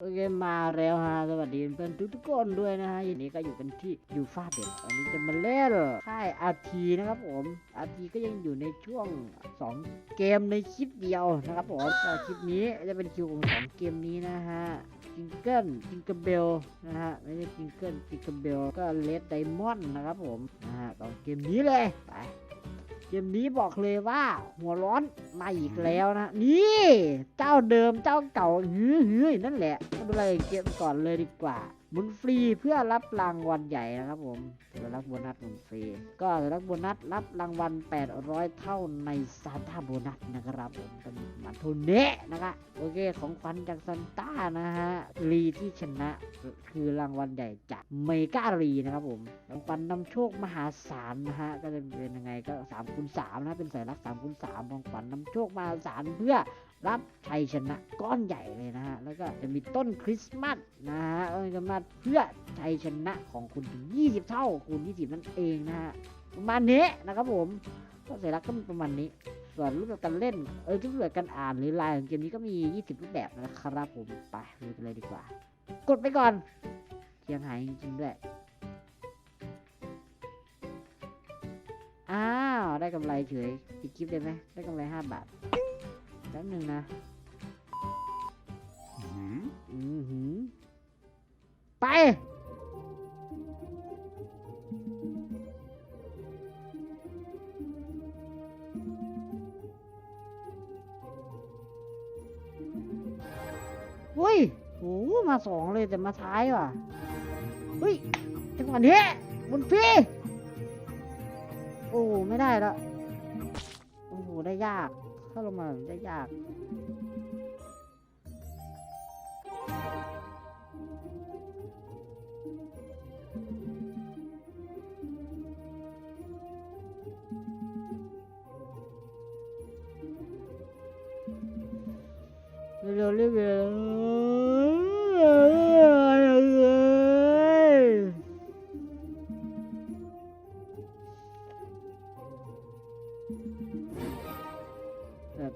โอเคมาแล้วฮะสวัสดีเพื่อนทุกทุกๆคนด้วยนะฮะยินดีก็อยู่กันที่ยูฟาเด็กวันนี้จะมาเล่นค่ายอาทีนะครับผมอาทีก็ยังอยู่ในช่วง 2 เกมในคลิปเดียวนะครับผมก็คลิปนี้จะเป็นคิวของสองเกมนี้นะฮะจิงเกิลจิงเกิลเบลนะฮะไม่ใช่จิงเกิลจิงเกิลเบลก็เลดไดมอนด์นะครับผมนะฮะก็เกมนี้เลยไป เกมนี้บอกเลยว่าหัวร้อนมาอีกแล้วนะ นี่ เจ้าเดิมเจ้าเก่าหือหือนั่นแหละไม่เป็นไรเกมก่อนเลยดีกว่า หมุนฟรีเพื่อรับรางวัลใหญ่นะครับผมจะรับโบนัสหมุนฟรี ก็จะรับโบนัสรับรางวัล 800 เท่าในซานต้าโบนัสนะครับผมเป็นมาทุนเนะนะคะโอเคของขวัญจากซานต้านะฮะรีที่ชนะคือรางวัลใหญ่จากเมการีนะครับผมรางวัลนำโชคมหาศาลนะฮะก็จะเป็นยังไงก็3คูณ3นะเป็นสัญลักษณ์3คูณ3ของขวัญนำโชคมหาศาลเพื่อ รับชัยชนะก้อนใหญ่เลยนะฮะ แล้วก็จะมีต้นคริสต์มาสนะฮะต้นคริสต์มาสเพื่อชัยชนะของคุณถึง 20 เท่าคูณ 20 นั่นเองนะฮะ ประมาณนี้นะครับผมก็เสร็จแล้วก็มีประมาณนี้ ส่วนรูปแบบการเล่น เออรูปแบบการอ่านหรือลายของเกมนี้ก็มี 20 รูปแบบนะครับผม ไปดูกันเลยดีกว่า กดไปก่อนเชียงหายจริงๆด้วยอ้าว ได้กำไรเฉยปิดคลิปได้ไหมได้กำไร 5 บาท แป๊บหนึ่งนะอือหือไปเฮ้ยโหมาสองเลยแต่มาท้ายว่ะเฮ้ยจังหวะนี้บนฟรีโอ้ ไม่ได้แล้วโอ้โห ได้ยาก ถ้าลงมาได้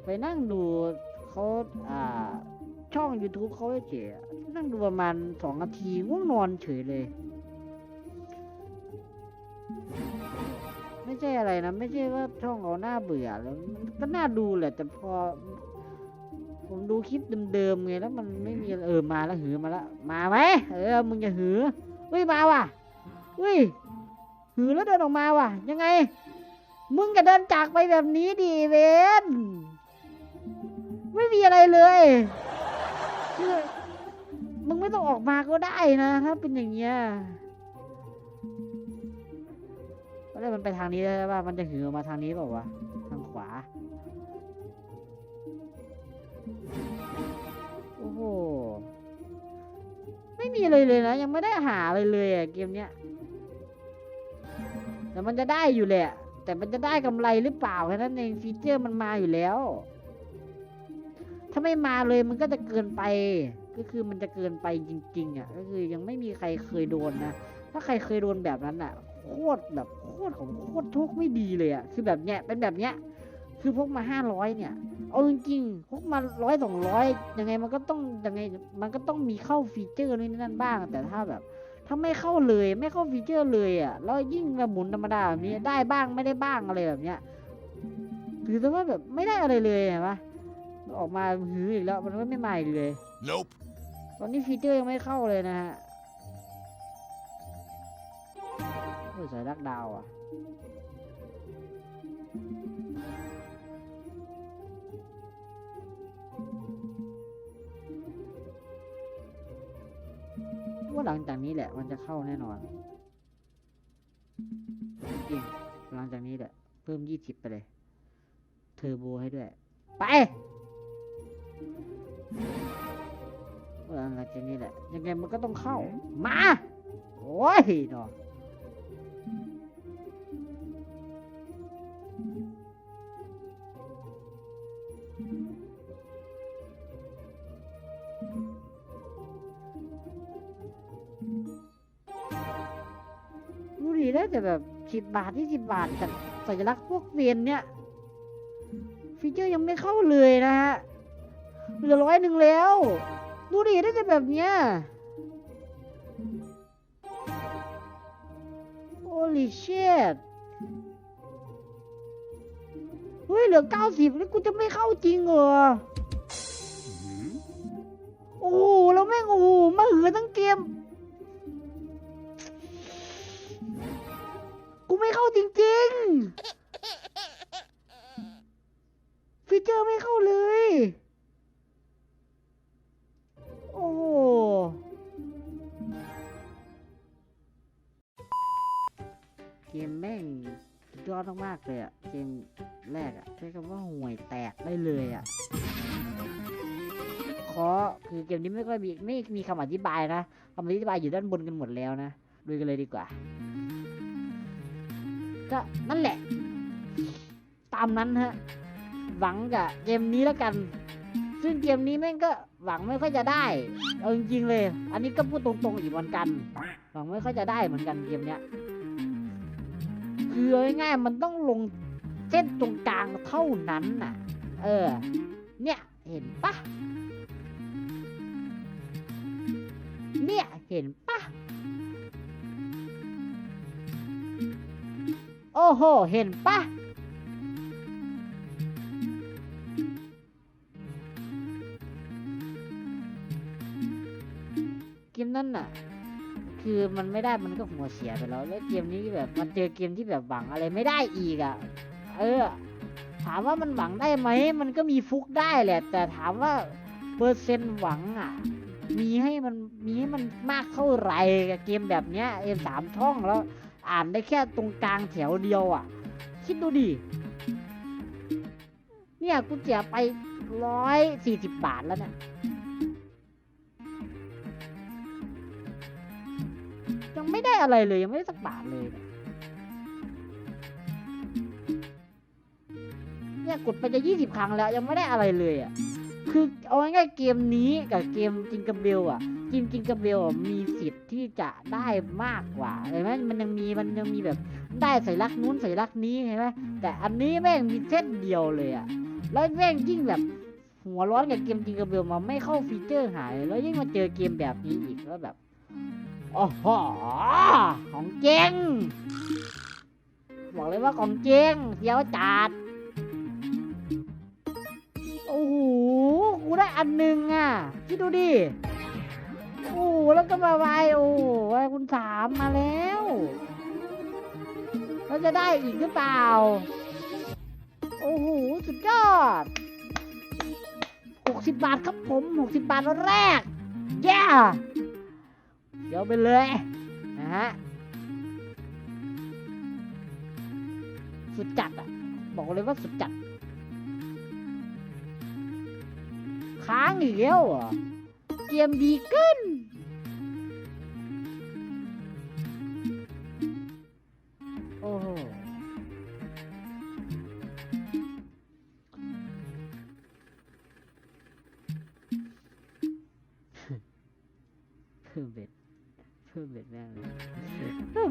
ไปนั่งดูเขาอ่าช่อง YouTube เขาเฉยนั่งดูประมาณสองนาทีง่วงนอนเฉยเลย ไม่ใช่อะไรนะ ไม่ใช่ว่าช่องเขาหน้าเบื่อแล้วก็น่าดูแหละ แต่พอ ผมดูคลิปเดิมๆไงแล้วมันไม่มีเออมาแล้วหือมาแล้วมาไหมเออมึงอย่าหือเฮ้ยมาว่ะเฮ้ยหือแล้วเดินออกมาว่ะ ยังไง มึงจะเดินจากไปแบบนี้ดิเวน ไม่มีอะไรเลยมึงไม่ต้องออกมาก็ได้นะ ถ้าเป็นอย่างเงี้ยแล้วมันไปทางนี้ได้ป่ะมันจะหือมาทางนี้เปล่าวะ ทางขวา โอ้โห ไม่มีเลยเลยนะ ยังไม่ได้หาเลยเลยอะเกมเนี้ย แต่มันจะได้อยู่แหละ แต่มันจะได้กำไรหรือเปล่าแค่นั้นเองฟีเจอร์มันมาอยู่แล้ว ถ้าไม่มาเลยมันก็จะเกินไป ก็คือมันจะเกินไปจริงๆอะก็คือยังไม่มีใครเคยโดนนะถ้าใครเคยโดนแบบนั้นอะโคตรแบบโคตรของโคตรทุกข์ไม่ดีเลยอะคือแบบเนี้ยเป็นแบบเนี้ยคือพกมาห้าร้อยเนี่ย เอาจริงๆพกมาร้อยสองร้อยยังไงมันก็ต้องยังไงมันก็ต้องมีเข้าฟีเจอร์นู่นนนั่นบ้าง แต่ถ้าแบบ ถ้าไม่เข้าเลยไม่เข้าฟีเจอร์เลยอะแล้วยิ่งแบบหมุนธรรมดาแบบนี้ได้บ้างไม่ได้บ้างอะไรแบบเนี้ยถือว่าแบบไม่ได้อะไรเลยเห็นปะ ออกมาหืออีกแล้วมันก็ไม่มาอีกเลย Nope. ตอนนี้ฟีเจอร์ยังไม่เข้าเลยนะฮะโอ้ยสายรักดาวอะว่าหลังจากนี้แหละ มันจะเข้าแน่นอนจริงหลังจากนี้แหละ เพิ่มยี่สิบไปเลย เทอร์โบให้ด้วย ไป หลังจากนี้แหละ ยังไงมันก็ต้องเข้า มา โอ้ยเนาะดูดีได้แต่แบบสิบบาทที่สิบบาทแต่สัญลักษณ์พวกเวียนเนี่ย ฟีเจอร์ยังไม่เข้าเลยนะฮะเหลือร้อยหนึ่งแล้ว ดูดิได้แต่แบบเนี้ย Holy shit เฮ้ยเหลือ90นี่กูจะไม่เข้าจริงเหรอโอ้โหแล้วแม่งโอ้โหมาหือทั้งเกม กูไม่เข้าจริงๆฟีเจอร์ไม่เข้าเลย โอ้เกมแม่งยอดมากๆเลยอะเกมแรกอะใช้คำว่าห่วยแตกได้เลยอะขอคือเกมนี้ไม่ค่อยมีไม่มีคำอธิบายนะคำอธิบายอยู่ด้านบนกันหมดแล้วนะดูกันเลยดีกว่า ก็นั่นแหละ ตามนั้นฮะ หวังกับเกมนี้แล้วกัน ซึ่งเกมนี้แม่งก็หวังไม่ค่อยจะได้ เอาจริงๆเลย อันนี้ก็พูดตรงๆอีกเหมือนกัน หวังไม่ค่อยจะได้เหมือนกันเกมเนี้ย คือง่ายๆมันต้องลงเส้นตรงกลางเท่านั้นน่ะ เออ เนี่ยเห็นปะเนี่ยเห็นปะโอ้โห เห็นปะ คือมันไม่ได้มันก็หัวเสียไปแล้ว แล้วเกมนี้แบบมันเจอเกมที่แบบหวังอะไรไม่ได้อีกอะ่ะ เออ ถามว่ามันหวังได้ไหมมันก็มีฟุกได้แหละ แต่ถามว่าเปอร์เซ็นต์หวังอะ มีให้มันมีให้มันมากเท่าไหร่กับเกมแบบเนี้ยเอสามช่องแล้ว อ่านได้แค่ตรงกลางแถวเดียวอะ คิดดูดิเนี่ยกูเสียไปร้อยสี่สิบบาทแล้วเนี่ย อะไรเลยยังไม่ได้สักบาทเลยเนี่ยกดไปจะยี่สิบครั้งแล้วยังไม่ได้อะไรเลยอะคือเอาง่ายๆเกมนี้กับเกมจิงกับเบลอะจิงจิงกับเบลมีสิทธิ์ที่จะได้มากกว่าเห็นไหมมันยังมีมันยังมีแบบได้ใส่ลักนู้นใส่ลักนี้เห็นไหมแต่อันนี้แม่งมีเส้นเดียวเลยอะแล้วแม่งยิ่งแบบหัวร้อนกับเกมจิงกับเบลมาไม่เข้าฟีเจอร์หาย แล้วยิ่งมาเจอเกมแบบนี้อีกแล้วแบบ โอ้โห ของเจงบอกเลยว่าของเจงเสียวจัด โอ้โห กูได้อันหนึ่งอะ คิดดูดิ โอ้โห แล้วก็มาไวโอ้โหคุณสามมาแล้วเราจะได้อีกหรือเปล่า โอ้โห สุดยอดหกสิบบาทครับผมหกสิบบาทแรก แย่เดี๋ยวไปเลยนะฮะสุดจัดอะ บอกเลยว่าสุดจัด ค้างอีกแล้วเหรอเกมดีขึ้น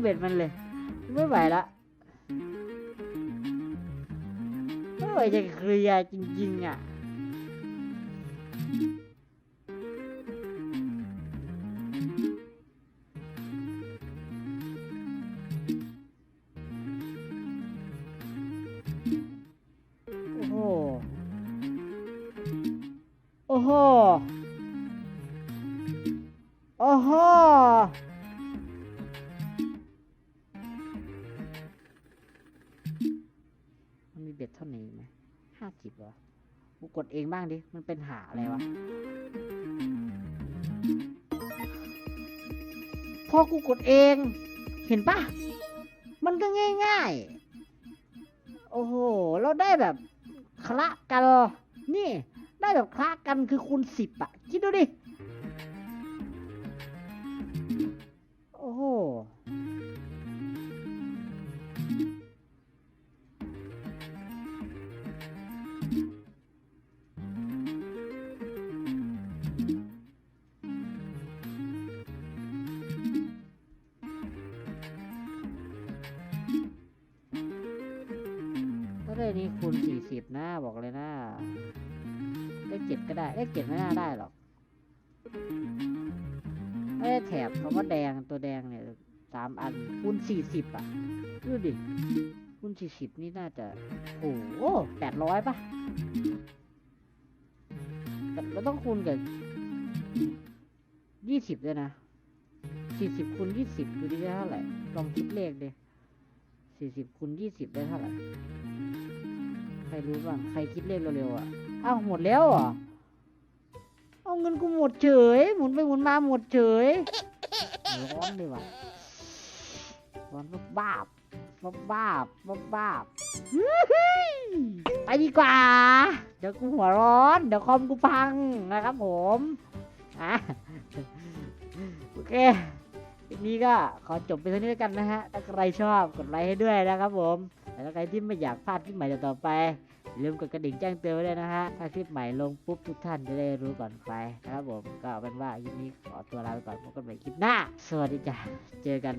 เบ็ดมันเลย ไม่ไหวละไม่ไหวจะเคลียร์จริง ๆ อะโอ้โหโอ้โห ห้าสิบเหรอกูกดเองบ้างดิ มันเป็นหาอะไรวะ พอกูกดเอง เห็นปะ มันก็ง่าย ๆ โอ้โห เราได้แบบคละกันนี่ ได้แบบคละกันคือคูณสิบอะคิดดูดิ โอ้โห นี่คูณสี่สิบนะบอกเลยนะเลขเจ็ดก็ได้เลขเจ็ดไม่น่าได้หรอกเอ้แถบคำว่าแดงตัวแดงเนี่ยสามอันคูณสี่สิบอะดูดิคูณสี่สิบนี่น่าจะโอ้โหแปดร้อยป่ะแต่เราต้องคูณกับยี่สิบด้วยนะสี่สิบคูณยี่สิบดูดิได้เท่าไหร่ลองคิดเลขดิสี่สิบคูณยี่สิบได้เท่าไหร่ ครรู้บ้างใครคิดเลขเร็วๆอะอ้าวหมดแล้วเหรอเอาเงินกูหมดเฉย หมุนไปหมุนมาหมดเฉยร้อนเลยว่ะร้อนบ้าบบ้าบ้าบ้าบ้าบอื้อหือไปดีกว่า เดี๋ยวกูหัวร้อน เดี๋ยวคอมกูพังนะครับผมอะโอเคนี้ก็ขอจบไปเท่านี้กันนะฮะ ถ้าใครชอบกดไลค์ให้ด้วยนะครับผม แต่ถ้าใครที่ไม่อยากพลาดคลิปใหม่ต่อไปอย่าลืมกดกระดิ่งแจ้งเตือนไว้ด้วยนะฮะ ถ้าคลิปใหม่ลงปุ๊บทุกท่านจะได้รู้ก่อนใครนะครับผม ก็เป็นว่าคลิปนี้ขอตัวลาไปก่อนพบกันใหม่คลิปหน้า สวัสดีจ้ะ เจอกัน